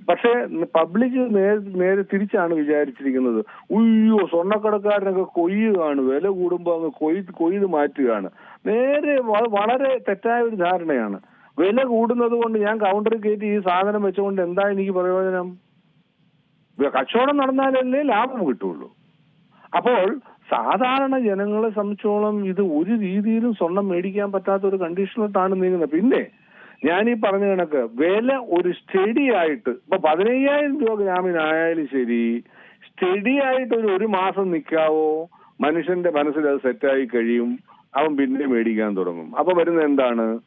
പക്ഷേ പബ്ലിക് നേരെ നേരെ തിരിച്ചാണ് വിചാരിച്ചിരിക്കുന്നത്. ഉയ്യോ സ്വർണക്കടക്കാരനൊക്കെ കൊയ്യുകയാണ്. വില കൂടുമ്പോൾ അങ്ങ് കൊയ് കൊയ്ത് മാറ്റുകയാണ്. നേരെ വളരെ തെറ്റായ ഒരു ധാരണയാണ്. വില കൂടുന്നത് കൊണ്ട് ഞാൻ കൗണ്ടറിൽ കയറ്റി ഈ സാധനം വെച്ചുകൊണ്ട് എന്താ എനിക്ക് പ്രയോജനം? കച്ചവടം നടന്നാലല്ലേ ലാഭം കിട്ടുള്ളൂ. അപ്പോൾ സാധാരണ ജനങ്ങളെ സംബന്ധിച്ചോളം ഇത് ഒരു രീതിയിലും സ്വർണം മേടിക്കാൻ പറ്റാത്ത ഒരു കണ്ടീഷനിലോട്ടാണ് നീങ്ങുന്നത്. പിന്നെ ഞാൻ ഈ പറഞ്ഞ കണക്ക് വില ഒരു സ്റ്റഡി ആയിട്ട് ഇപ്പൊ പതിനയ്യായിരം രൂപ ഗ്രാമിനായാലും ശരി സ്റ്റഡി ആയിട്ട് ഒരു ഒരു മാസം നിൽക്കാവോ മനുഷ്യന്റെ മനസ്സിൽ അത് സെറ്റായി കഴിയും അവൻ പിന്നെ മേടിക്കാൻ തുടങ്ങും. അപ്പൊ വരുന്നത് എന്താണ്?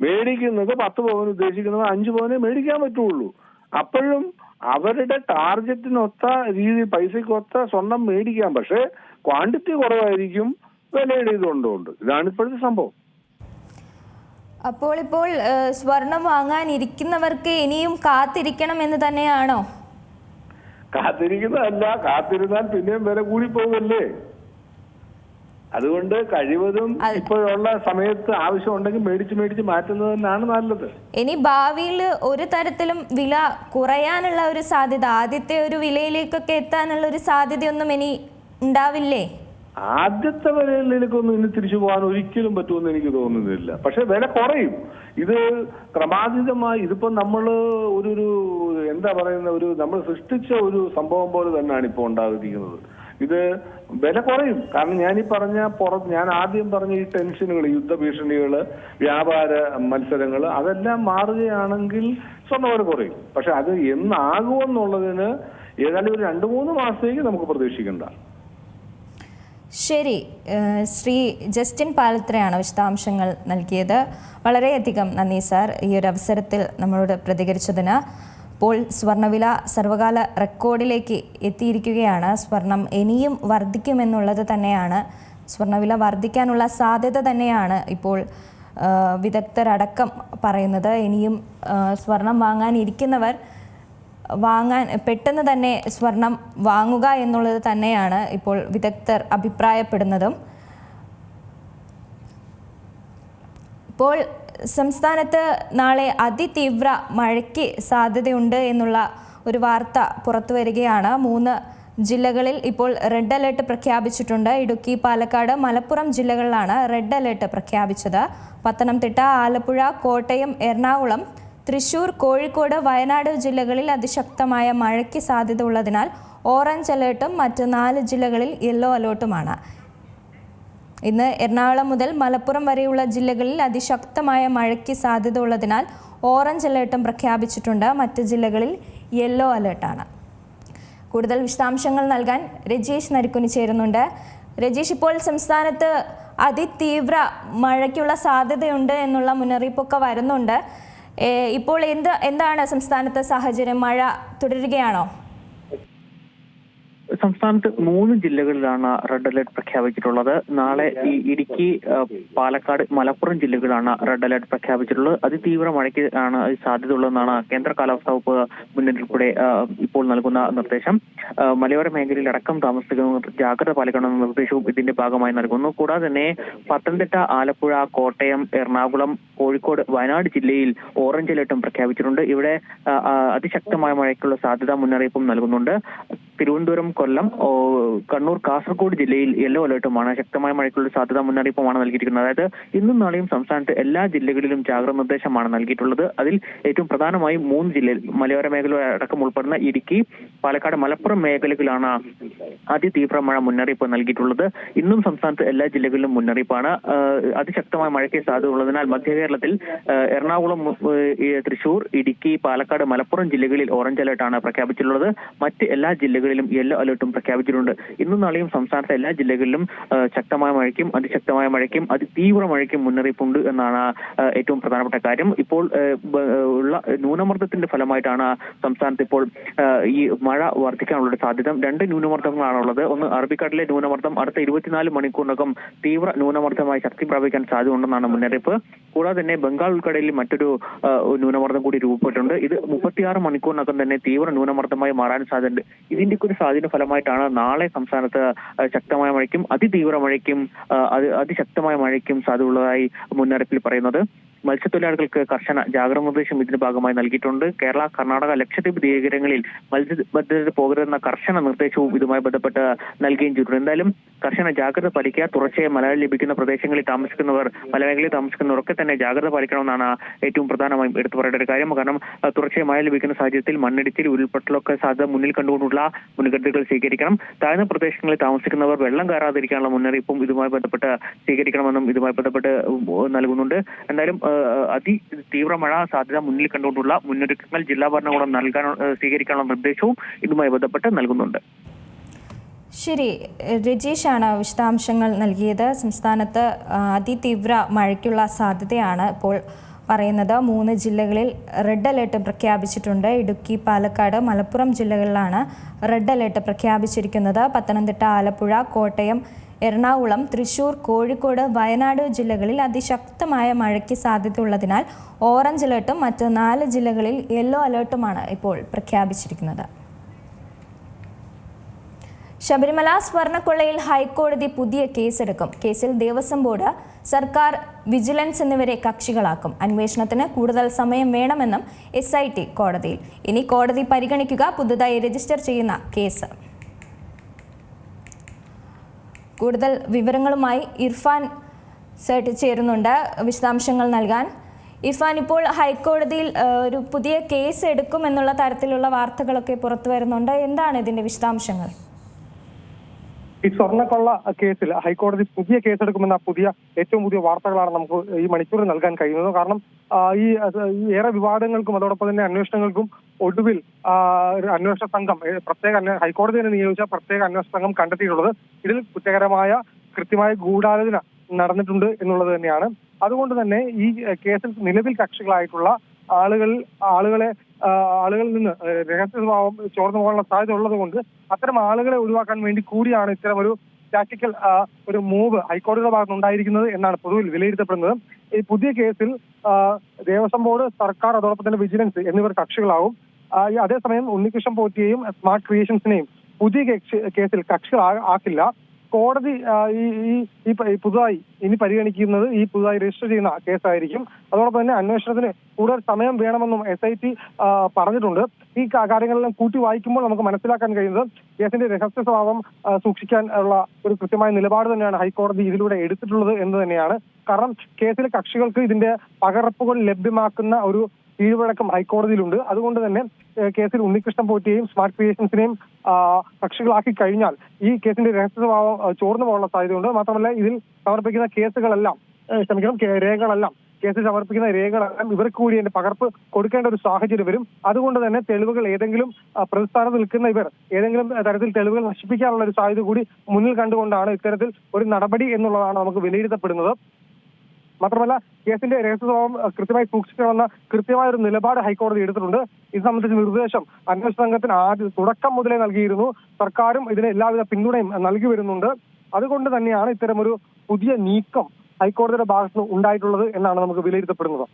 മേടിക്കുന്നത് പത്ത് പവൻ ഉദ്ദേശിക്കുന്നത് അഞ്ച് പവനെ മേടിക്കാൻ പറ്റുള്ളൂ. അപ്പോഴും അവരുടെ ടാർഗറ്റിനൊത്ത രീതി പൈസക്കൊത്ത സ്വർണം മേടിക്കാം. പക്ഷെ ക്വാണ്ടിറ്റി കുറവായിരിക്കും വിലയുടെ ഇതുകൊണ്ടുണ്ട് ഇതാണ് ഇപ്പോഴത്തെ സംഭവം. അപ്പോൾ ഇപ്പോൾ സ്വർണം വാങ്ങാനിരിക്കുന്നവർക്ക് ഇനിയും കാത്തിരിക്കണം എന്ന് തന്നെയാണോ? കാത്തിരിക്കുന്നതല്ല കാത്തിരുന്നാൽ പിന്നെയും വില കൂടി പോകുമല്ലേ അതുകൊണ്ട് കഴിവതും ഇപ്പോഴുള്ള സമയത്ത് ആവശ്യമുണ്ടെങ്കിൽ മേടിച്ച് മേടിച്ച് മാറ്റുന്നത് തന്നെയാണ് നല്ലത്. ഇനി ഭാവിയിൽ ഒരു തരത്തിലും വില കുറയാനുള്ള ഒരു സാധ്യത ആദ്യത്തെ ഒരു വിലയിലേക്കൊക്കെ എത്താനുള്ള ഒരു സാധ്യതയൊന്നും ഇനി ഉണ്ടാവില്ലേ? ആദ്യത്തെ വിലയിലേക്കൊന്നും ഇനി തിരിച്ചു പോകാൻ ഒരിക്കലും പറ്റുമെന്ന് എനിക്ക് തോന്നുന്നില്ല. പക്ഷെ വില കുറയും. ഇത് ക്രമാതീതമായി ഇതിപ്പോ നമ്മൾ ഒരു ഒരു എന്താ പറയുന്ന ഒരു നമ്മൾ സൃഷ്ടിച്ച ഒരു സംഭവം പോലെ തന്നെയാണ് ഇപ്പോൾ ഉണ്ടാകുന്നത്. ഇത് വില കുറയും. കാരണം ഞാൻ ഈ പറഞ്ഞ പുറം ഞാൻ ആദ്യം പറഞ്ഞ ഈ ടെൻഷനുകൾ യുദ്ധഭീഷണികൾ വ്യാപാര മത്സരങ്ങൾ അതെല്ലാം മാറുകയാണെങ്കിൽ സ്വർണവില കുറയും. പക്ഷെ അത് എന്നാകുമെന്നുള്ളതിന് ഏതായാലും ഒരു രണ്ട് മൂന്ന് മാസത്തേക്ക് നമുക്ക് പ്രതീക്ഷിക്കണ്ട. ശരി ശ്രീ ജസ്റ്റിൻ പാലത്രയാണ് വിശദാംശങ്ങൾ നൽകിയത്. വളരെയധികം നന്ദി സാർ. ഈ ഒരു അവസരത്തിൽ നമ്മളോട് പ്രതികരിച്ചതിന്. ഇപ്പോൾ സ്വർണവില സർവകാല റെക്കോർഡിലേക്ക് എത്തിയിരിക്കുകയാണ്. സ്വർണം ഇനിയും വർദ്ധിക്കുമെന്നുള്ളത് തന്നെയാണ്. സ്വർണവില വർദ്ധിക്കാനുള്ള സാധ്യത തന്നെയാണ് ഇപ്പോൾ വിദഗ്ധരടക്കം പറയുന്നത്. ഇനിയും സ്വർണം വാങ്ങാനിരിക്കുന്നവർ വാങ്ങാൻ പെട്ടെന്ന് തന്നെ സ്വർണം വാങ്ങുക എന്നുള്ളത് തന്നെയാണ് ഇപ്പോൾ വിദഗ്ധർ അഭിപ്രായപ്പെടുന്നതും. ഇപ്പോൾ സംസ്ഥാനത്ത് നാളെ അതിതീവ്ര മഴയ്ക്ക് സാധ്യതയുണ്ട് എന്നുള്ള ഒരു വാർത്ത പുറത്തു വരികയാണ്. മൂന്ന് ജില്ലകളിൽ ഇപ്പോൾ റെഡ് അലേർട്ട് പ്രഖ്യാപിച്ചിട്ടുണ്ട്. ഇടുക്കി പാലക്കാട് മലപ്പുറം ജില്ലകളിലാണ് റെഡ് അലേർട്ട് പ്രഖ്യാപിച്ചത്. പത്തനംതിട്ട ആലപ്പുഴ കോട്ടയം എറണാകുളം തൃശൂർ കോഴിക്കോട് വയനാട് ജില്ലകളിൽ അതിശക്തമായ മഴയ്ക്ക് സാധ്യത ഉള്ളതിനാൽ ഓറഞ്ച് അലേർട്ടും മറ്റ് നാല് ജില്ലകളിൽ യെല്ലോ അലേർട്ടുമാണ്. ഇന്ന് എറണാകുളം മുതൽ മലപ്പുറം വരെയുള്ള ജില്ലകളിൽ അതിശക്തമായ മഴയ്ക്ക് സാധ്യത ഉള്ളതിനാൽ ഓറഞ്ച് അലേർട്ടും പ്രഖ്യാപിച്ചിട്ടുണ്ട്. മറ്റ് ജില്ലകളിൽ യെല്ലോ അലേർട്ടാണ്. കൂടുതൽ വിശദാംശങ്ങൾ നൽകാൻ രജീഷ് നരിക്കുനി ചേരുന്നുണ്ട്. രജീഷ് ഇപ്പോൾ സംസ്ഥാനത്ത് അതിതീവ്ര മഴയ്ക്കുള്ള സാധ്യതയുണ്ട് എന്നുള്ള മുന്നറിയിപ്പൊക്കെ വരുന്നുണ്ട്. ഇപ്പോൾ എന്ത് എന്താണ് സംസ്ഥാനത്തെ സാഹചര്യം? മഴ തുടരുകയാണോ? സംസ്ഥാനത്ത് മൂന്ന് ജില്ലകളിലാണ് റെഡ് അലർട്ട് പ്രഖ്യാപിച്ചിട്ടുള്ളത്. നാളെ ഈ ഇടുക്കി പാലക്കാട് മലപ്പുറം ജില്ലകളിലാണ് റെഡ് അലർട്ട് പ്രഖ്യാപിച്ചിട്ടുള്ളത്. അതിതീവ്ര മഴയ്ക്ക് ആണ് സാധ്യത ഉള്ളതെന്നാണ് കേന്ദ്ര കാലാവസ്ഥാ വകുപ്പ് മുന്നറിയിപ്പിലൂടെ കൂടെ ഇപ്പോൾ നൽകുന്ന നിർദ്ദേശം. മലയോര മേഖലയിൽ അടക്കം താമസിക്കുന്ന ജാഗ്രത പാലിക്കണമെന്ന നിർദ്ദേശവും ഇതിന്റെ ഭാഗമായി നൽകുന്നു. കൂടാതെ തന്നെ പത്തനംതിട്ട ആലപ്പുഴ കോട്ടയം എറണാകുളം കോഴിക്കോട് വയനാട് ജില്ലയിൽ ഓറഞ്ച് അലർട്ടും പ്രഖ്യാപിച്ചിട്ടുണ്ട്. ഇവിടെ അതിശക്തമായ മഴയ്ക്കുള്ള സാധ്യതാ മുന്നറിയിപ്പും നൽകുന്നുണ്ട്. തിരുവനന്തപുരം കൊല്ലം കണ്ണൂർ കാസർഗോഡ് ജില്ലയിൽ യെല്ലോ അലർട്ടുമാണ്. ശക്തമായ മഴയ്ക്കുള്ള സാധ്യതാ മുന്നറിയിപ്പുമാണ് നൽകിയിരിക്കുന്നത്. അതായത് ഇന്നും നാളെയും സംസ്ഥാനത്ത് എല്ലാ ജില്ലകളിലും ജാഗ്രത നിർദ്ദേശമാണ് നൽകിയിട്ടുള്ളത്. അതിൽ ഏറ്റവും പ്രധാനമായി മൂന്ന് ജില്ലയിൽ മലയോര മേഖല അടക്കം ഉൾപ്പെടുന്ന ഇടുക്കി പാലക്കാട് മലപ്പുറം മേഖലകളിലാണ് അതിതീവ്ര മഴ മുന്നറിയിപ്പ് നൽകിയിട്ടുള്ളത്. ഇന്നും സംസ്ഥാനത്ത് എല്ലാ ജില്ലകളിലും മുന്നറിയിപ്പാണ്. അതിശക്തമായ മഴയ്ക്ക് സാധ്യത ഉള്ളതിനാൽ മധ്യ കേരളത്തിൽ എറണാകുളം തൃശൂർ ഇടുക്കി പാലക്കാട് മലപ്പുറം ജില്ലകളിൽ ഓറഞ്ച് അലർട്ടാണ് പ്രഖ്യാപിച്ചിട്ടുള്ളത്. മറ്റ് എല്ലാ ജില്ലകളിലും യെല്ലോ അലർട്ടും പ്രഖ്യാപിച്ചിട്ടുണ്ട്. ഇന്നും നാളെയും സംസ്ഥാനത്തെ എല്ലാ ജില്ലകളിലും ശക്തമായ മഴയ്ക്കും അതിശക്തമായ മഴയ്ക്കും അതിതീവ്ര മഴയ്ക്കും മുന്നറിയിപ്പുണ്ട് എന്നാണ് ഏറ്റവും പ്രധാനപ്പെട്ട കാര്യം. ഇപ്പോൾ ഉള്ള ന്യൂനമർദ്ദത്തിന്റെ ഫലമായിട്ടാണ് സംസ്ഥാനത്ത് ഇപ്പോൾ ഈ മഴ വർദ്ധിക്കാനുള്ള സാധ്യത. രണ്ട് ന്യൂനമർദ്ദങ്ങളാണുള്ളത്. ഒന്ന് അറബിക്കടലിലെ ന്യൂനമർദ്ദം അടുത്ത ഇരുപത്തിനാല് മണിക്കൂറിനകം തീവ്ര ന്യൂനമർദ്ദമായി ശക്തി പ്രാപിക്കാൻ സാധ്യതയുണ്ടെന്നാണ് മുന്നറിയിപ്പ്. കൂടാതെ തന്നെ ബംഗാൾ ഉൾക്കടലിൽ മറ്റൊരു ന്യൂനമർദ്ദം കൂടി രൂപപ്പെട്ടിട്ടുണ്ട്. ഇത് മുപ്പത്തിയാറ് മണിക്കൂറിനകം തന്നെ തീവ്ര ന്യൂനമർദ്ദമായി മാറാൻ സാധ്യതയുണ്ട്. ഇതിന്റെ ഒരു സ്വാധീന ഫലമായിട്ടാണ് നാളെ സംസ്ഥാനത്ത് ശക്തമായ മഴയ്ക്കും അതിതീവ്ര മഴയ്ക്കും അതിശക്തമായ മഴയ്ക്കും സാധ്യതയുള്ളതായി മുന്നറിയിപ്പിൽ പറയുന്നത്. മത്സ്യത്തൊഴിലാളികൾക്ക് കർശന ജാഗ്രത നിർദ്ദേശം ഇതിന്റെ ഭാഗമായി നൽകിയിട്ടുണ്ട്. കേരള കർണാടക ലക്ഷദ്വീപ് തീരങ്ങളിൽ മത്സ്യബന്ധനത്തിന് പോകരുതെന്ന കർശന നിർദ്ദേശവും ഇതുമായി ബന്ധപ്പെട്ട് നൽകുകയും ചെയ്തിട്ടുണ്ട്. എന്തായാലും കർശന ജാഗ്രത പാലിക്കുക തുടർച്ചയായി മലയാളം ലഭിക്കുന്ന പ്രദേശങ്ങളിൽ താമസിക്കുന്നവർ മലമേഖലയിൽ താമസിക്കുന്നവരൊക്കെ തന്നെ ജാഗ്രത പാലിക്കണമെന്നാണ് ഏറ്റവും പ്രധാനമായും എടുത്തു പറയേണ്ട ഒരു കാര്യം. കാരണം തുടർച്ചയായി മഴ ലഭിക്കുന്ന സാഹചര്യത്തിൽ മണ്ണിടിച്ചിൽ ഉരുൾപൊട്ടലൊക്കെ സാധ്യത മുന്നിൽ കണ്ടുകൊണ്ടുള്ള മുൻകരുതലുകൾ സ്വീകരിക്കണം. താഴ്ന്ന പ്രദേശങ്ങളിൽ താമസിക്കുന്നവർ വെള്ളം കയറാതിരിക്കാനുള്ള മുന്നറിയിപ്പും ഇതുമായി ബന്ധപ്പെട്ട് സ്വീകരിക്കണമെന്നും ഇതുമായി ബന്ധപ്പെട്ട് നൽകുന്നുണ്ട്. എന്തായാലും അതി തീവ്ര മഴ സാധ്യത മുന്നിൽ കണ്ടുകൊണ്ടുള്ള മുന്നൊരുക്കങ്ങൾ ജില്ലാ ഭരണകൂടം നൽകാൻ സ്വീകരിക്കാനുള്ള നിർദ്ദേശവും ഇതുമായി ബന്ധപ്പെട്ട് നൽകുന്നുണ്ട്. ശരി രജീഷാണ് വിശദാംശങ്ങൾ നൽകിയത്. സംസ്ഥാനത്ത് അതിതീവ്ര മഴയ്ക്കുള്ള സാധ്യതയാണ് ഇപ്പോൾ പറയുന്നത്. മൂന്ന് ജില്ലകളിൽ റെഡ് അലേർട്ട് പ്രഖ്യാപിച്ചിട്ടുണ്ട്. ഇടുക്കി പാലക്കാട് മലപ്പുറം ജില്ലകളിലാണ് റെഡ് അലേർട്ട് പ്രഖ്യാപിച്ചിരിക്കുന്നത്. പത്തനംതിട്ട ആലപ്പുഴ കോട്ടയം എറണാകുളം തൃശൂർ കോഴിക്കോട് വയനാട് ജില്ലകളിൽ അതിശക്തമായ മഴയ്ക്ക് സാധ്യതയുള്ളതിനാൽ ഓറഞ്ച് അലേർട്ടും മറ്റ് നാല് ജില്ലകളിൽ യെല്ലോ അലേർട്ടുമാണ് ഇപ്പോൾ പ്രഖ്യാപിച്ചിരിക്കുന്നത്. ശബരിമല സ്വർണക്കൊള്ളയിൽ ഹൈക്കോടതി പുതിയ കേസെടുക്കും. കേസിൽ ദേവസ്വം ബോർഡ് സർക്കാർ വിജിലൻസ് എന്നിവരെ കക്ഷികളാക്കും. അന്വേഷണത്തിന് കൂടുതൽ സമയം വേണമെന്നും എസ് കോടതിയിൽ. ഇനി കോടതി പരിഗണിക്കുക പുതുതായി രജിസ്റ്റർ ചെയ്യുന്ന കേസ്. കൂടുതൽ വിവരങ്ങളുമായി ഇർഫാൻ സേട്ട് ചേരുന്നുണ്ട്. വിശദാംശങ്ങൾ നൽകാൻ. ഇർഫാൻ ഇപ്പോൾ ഹൈക്കോടതിയിൽ ഒരു പുതിയ കേസ് എടുക്കും എന്നുള്ള തരത്തിലുള്ള വാർത്തകളൊക്കെ പുറത്തു വരുന്നുണ്ട്. എന്താണ് ഇതിന്റെ വിശദാംശങ്ങൾ? ഈ സ്വർണക്കൊള്ള കേസിൽ ഹൈക്കോടതി പുതിയ കേസെടുക്കുമെന്ന പുതിയ ഏറ്റവും പുതിയ വാർത്തകളാണ് നമുക്ക് ഈ മണിക്കൂറിൽ നൽകാൻ കഴിയുന്നത്. കാരണം ഈ ഏറെ വിവാദങ്ങൾക്കും അതോടൊപ്പം തന്നെ അന്വേഷണങ്ങൾക്കും ഒടുവിൽ അന്വേഷണ സംഘം പ്രത്യേക ഹൈക്കോടതി തന്നെ നിയോഗിച്ച പ്രത്യേക അന്വേഷണ സംഘം കണ്ടെത്തിയിട്ടുള്ളത് ഇതിൽ കുറ്റകരമായ കൃത്യമായ ഗൂഢാലോചന നടന്നിട്ടുണ്ട് എന്നുള്ളത് തന്നെയാണ്. അതുകൊണ്ട് തന്നെ ഈ കേസിൽ നിലവിൽ കക്ഷികളായിട്ടുള്ള ആളുകൾ ആളുകളെ ആളുകളിൽ നിന്ന് രഹസ്യ സ്വഭാവം ചോർന്നു പോകാനുള്ള സാധ്യത ഉള്ളത് കൊണ്ട് അത്തരം ആളുകളെ ഒഴിവാക്കാൻ വേണ്ടി കൂടിയാണ് ഇത്തരം ഒരു ടാക്ടിക്കൽ ഒരു മൂവ് ഹൈക്കോടതിയുടെ ഭാഗത്ത് ഉണ്ടായിരിക്കുന്നത് എന്നാണ് പൊതുവിൽ വിലയിരുത്തപ്പെടുന്നത്. ഈ പുതിയ കേസിൽ ദേവസ്വം ബോർഡ് സർക്കാർ അതോടൊപ്പം തന്നെ വിജിലൻസ് എന്നിവർ കക്ഷികളാവും. അതേസമയം ഉണ്ണികൃഷ്ണൻ പോറ്റിയെയും സ്മാർട്ട് ക്രിയേഷൻസിനെയും പുതിയ കേസിൽ കക്ഷികൾ ആക്കില്ല. കോടതി ഈ ഈ പുതുതായി ഇനി പരിഗണിക്കുന്നത് ഈ പുതുതായി രജിസ്റ്റർ ചെയ്യുന്ന കേസായിരിക്കും. അതോടൊപ്പം തന്നെ അന്വേഷണത്തിന് കൂടുതൽ സമയം വേണമെന്നും എസ് ഐ ടി പറഞ്ഞിട്ടുണ്ട്. ഈ കാര്യങ്ങളെല്ലാം കൂട്ടി വായിക്കുമ്പോൾ നമുക്ക് മനസ്സിലാക്കാൻ കഴിയുന്നത് കേസിന്റെ രഹസ്യ സ്വഭാവം സൂക്ഷിക്കാൻ ഉള്ള ഒരു കൃത്യമായ നിലപാട് തന്നെയാണ് ഹൈക്കോടതി ഇതിലൂടെ എടുത്തിട്ടുള്ളത് എന്ന് തന്നെയാണ്. കാരണം കേസിലെ കക്ഷികൾക്ക് ഇതിന്റെ പകർപ്പുകൾ ലഭ്യമാക്കുന്ന ഒരു കീഴ്വഴക്കം ഹൈക്കോടതിയിലുണ്ട്. അതുകൊണ്ട് തന്നെ കേസിൽ ഉണ്ണികൃഷ്ണൻ പോറ്റിയെയും സ്മാർട്ട് ക്രിയേഷൻസിനെയും കക്ഷികളാക്കി കഴിഞ്ഞാൽ ഈ കേസിന്റെ രഹസ്യ സ്വഭാവം ചോർന്നു പോകാനുള്ള സാധ്യതയുണ്ട്. മാത്രമല്ല ഇതിൽ സമർപ്പിക്കുന്ന കേസുകളെല്ലാം ക്ഷമിക്കണം രേഖകളെല്ലാം കേസിൽ സമർപ്പിക്കുന്ന രേഖകളെല്ലാം ഇവർക്ക് കൂടി അതിന്റെ പകർപ്പ് കൊടുക്കേണ്ട ഒരു സാഹചര്യം വരും. അതുകൊണ്ട് തന്നെ തെളിവുകൾ ഏതെങ്കിലും പ്രതിസ്ഥാനത്ത് നിൽക്കുന്ന ഇവർ ഏതെങ്കിലും തരത്തിൽ തെളിവുകൾ നശിപ്പിക്കാനുള്ള ഒരു സാധ്യത കൂടി മുന്നിൽ കണ്ടുകൊണ്ടാണ് ഇത്തരത്തിൽ ഒരു നടപടി എന്നുള്ളതാണ് നമുക്ക് വിലയിരുത്തപ്പെടുന്നത്. മാത്രമല്ല കേസിന്റെ രഹസ്യ സ്വഭാവം അഹ് കൃത്യമായി സൂക്ഷിക്കണമെന്ന കൃത്യമായ ഒരു നിലപാട് ഹൈക്കോടതി എടുത്തിട്ടുണ്ട്. ഇത് സംബന്ധിച്ച നിർദ്ദേശം അന്വേഷണ സംഘത്തിന് ആദ്യം തുടക്കം മുതലേ നൽകിയിരുന്നു. സർക്കാരും ഇതിന് എല്ലാവിധ പിന്തുണയും നൽകി വരുന്നുണ്ട്. അതുകൊണ്ട് തന്നെയാണ് ഇത്തരമൊരു പുതിയ നീക്കം ഹൈക്കോടതിയുടെ ഭാഗത്ത് ഉണ്ടായിട്ടുള്ളത് എന്നാണ് നമുക്ക് വിലയിരുത്തപ്പെടുന്നത്.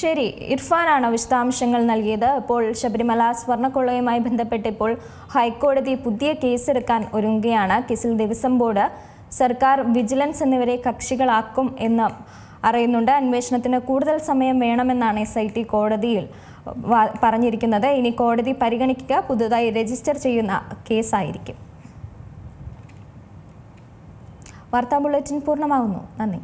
ശരി ഇർഫാനാണ് വിശദാംശങ്ങൾ നൽകിയത്? ഇപ്പോൾ ശബരിമല സ്വർണക്കൊള്ളയുമായി ബന്ധപ്പെട്ട് ഇപ്പോൾ ഹൈക്കോടതി പുതിയ കേസെടുക്കാൻ ഒരുങ്ങുകയാണ്. കേസിൽ ദേവസ്വം ബോർഡ് സർക്കാർ വിജിലൻസ് എന്നിവരെ കക്ഷികളാക്കും എന്ന് അറിയുന്നുണ്ട്. അന്വേഷണത്തിന് കൂടുതൽ സമയം വേണമെന്നാണ് എസ് ഐ ടി കോടതിയിൽ പറഞ്ഞിരിക്കുന്നത്. ഇനി കോടതി പരിഗണിക്കുക. പുതുതായി രജിസ്റ്റർ ചെയ്യുന്ന കേസായിരിക്കും. വാർത്താ ബുള്ളറ്റിൻ പൂർണമാകുന്നു. നന്ദി.